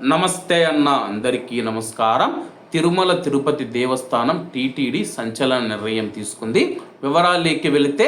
నమస్తే అన్న అందరికీ నమస్కారం. తిరుమల తిరుపతి దేవస్థానం టీటీడీ సంచలన నిర్ణయం తీసుకుంది. వివరాల్లోకి వెళితే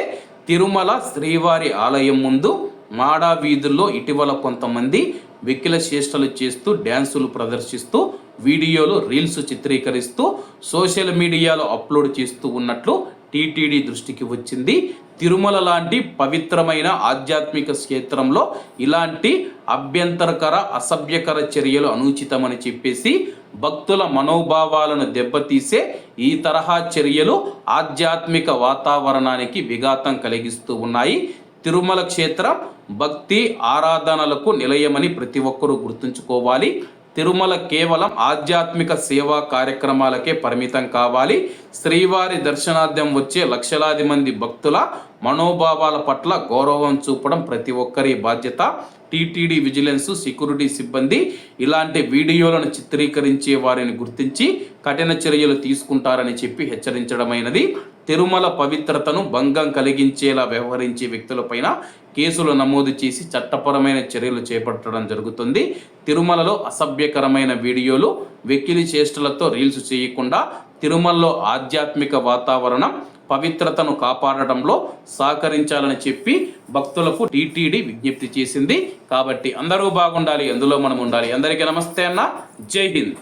తిరుమల శ్రీవారి ఆలయం ముందు మాడా వీధుల్లో ఇటీవల కొంతమంది వికిల చేష్టలు చేస్తూ డ్యాన్సులు ప్రదర్శిస్తూ వీడియోలు రీల్స్ చిత్రీకరిస్తూ సోషల్ మీడియాలో అప్లోడ్ చేస్తూ ఉన్నట్లు టీటీడీ దృష్టికి వచ్చింది. తిరుమల లాంటి పవిత్రమైన ఆధ్యాత్మిక క్షేత్రంలో ఇలాంటి అభ్యంతరకర అసభ్యకర చర్యలు అనుచితమని చెప్పేసి భక్తుల మనోభావాలను దెబ్బతీసే ఈ తరహా చర్యలు ఆధ్యాత్మిక వాతావరణానికి విఘాతం కలిగిస్తూ ఉన్నాయి. తిరుమల క్షేత్రం భక్తి ఆరాధనలకు నిలయమని ప్రతి ఒక్కరూ గుర్తుంచుకోవాలి. తిరుమల కేవలం ఆధ్యాత్మిక సేవా కార్యక్రమాలకే పరిమితం కావాలి. శ్రీవారి దర్శనార్థం వచ్చే లక్షలాది మంది భక్తుల మనోభావాల పట్ల గౌరవం చూపడం ప్రతి ఒక్కరి బాధ్యత. టీటీడీ విజిలెన్స్ సెక్యూరిటీ సిబ్బంది ఇలాంటి వీడియోలను చిత్రీకరించే వారిని గుర్తించి కఠిన చర్యలు తీసుకుంటారని చెప్పి హెచ్చరించడమైనది. తిరుమల పవిత్రతను భంగం కలిగించేలా వ్యవహరించే వ్యక్తులపైన కేసులు నమోదు చేసి చట్టపరమైన చర్యలు చేపట్టడం జరుగుతుంది. తిరుమలలో అసభ్యకరమైన వీడియోలు వెకిలి చేష్టలతో రీల్స్ చేయకుండా తిరుమలలో ఆధ్యాత్మిక వాతావరణం పవిత్రతను కాపాడటంలో సహకరించాలని చెప్పి భక్తులకు టీటీడీ విజ్ఞప్తి చేసింది. కాబట్టి అందరూ బాగుండాలి అందులో మనం ఉండాలి. అందరికీ నమస్తే అన్న. జై హింద్.